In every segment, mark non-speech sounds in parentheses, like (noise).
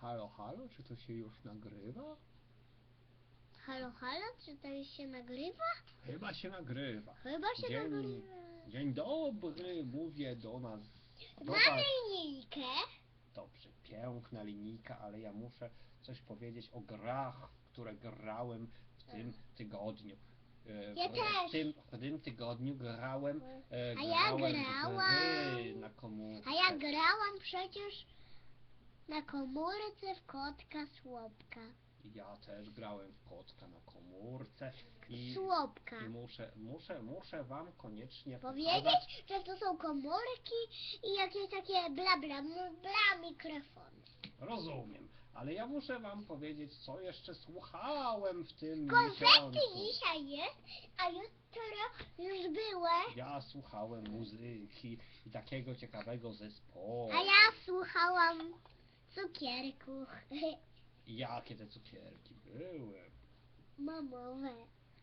Halo, halo, czy to się już nagrywa? Halo, halo, czy to już się nagrywa? Chyba się nagrywa. Chyba się Dzień, nagrywa. dzień dobry, mówię do nas. Do Mam was. linijkę. Dobrze, piękna linijka, ale ja muszę coś powiedzieć o grach, w które grałem w tym tygodniu. E, Ja w, też. W tym, w tym tygodniu grałem, e, A ja grałem w grałam. gry na komórce. A ja grałam przecież na komórce w kotka słopka. Ja też grałem w kotka na komórce i, Słopka. i muszę, muszę, muszę wam koniecznie Powiedzieć, że to są komórki i jakieś takie bla bla mu- bla mikrofony. Rozumiem, ale ja muszę wam powiedzieć, co jeszcze słuchałem w tym Konfetti miesiącu. dzisiaj jest, a jutro już były. Ja słuchałem muzyki i takiego ciekawego zespołu. A ja słuchałam cukierków (laughs) Jakie te cukierki były. mamowe.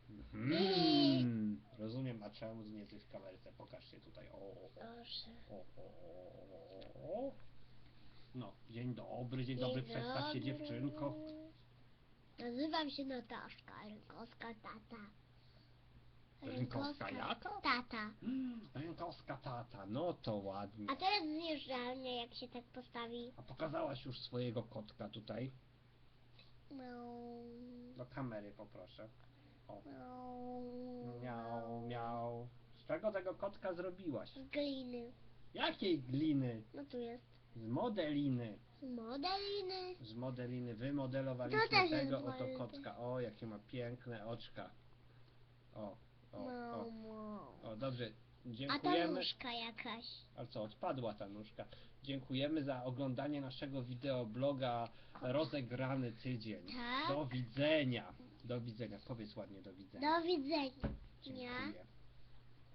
Mhm. Rozumiem, a czemu nie ty w kamerce? Pokażcie tutaj. O, o, Proszę. o, o, o, o. No, dzień dobry, dzień dobry, przedstaw się dziewczynko. Nazywam się Nataszka, Rynkowska tata. Rynkowska jaka? Tata. Mm, Rękowska tata, no to ładnie. A teraz zjeżdżalnia, jak się tak postawi. A pokazałaś już swojego kotka tutaj? No. Do kamery poproszę. O, No. miał, miał. Z czego tego kotka zrobiłaś? Z gliny. Jakiej gliny? No tu jest. Z modeliny. Z modeliny. Z modeliny To wymodelowaliśmy też jest tego oto kotka. O, jakie ma piękne oczka. O, o, o. Mamo. O, dobrze. A ta Dziękujemy. nóżka jakaś. A co, odpadła ta nóżka. Dziękujemy za oglądanie naszego wideobloga Rozegrany tydzień. Tak. Do widzenia. Do widzenia. Powiedz ładnie do widzenia. Do widzenia. Dziękuję.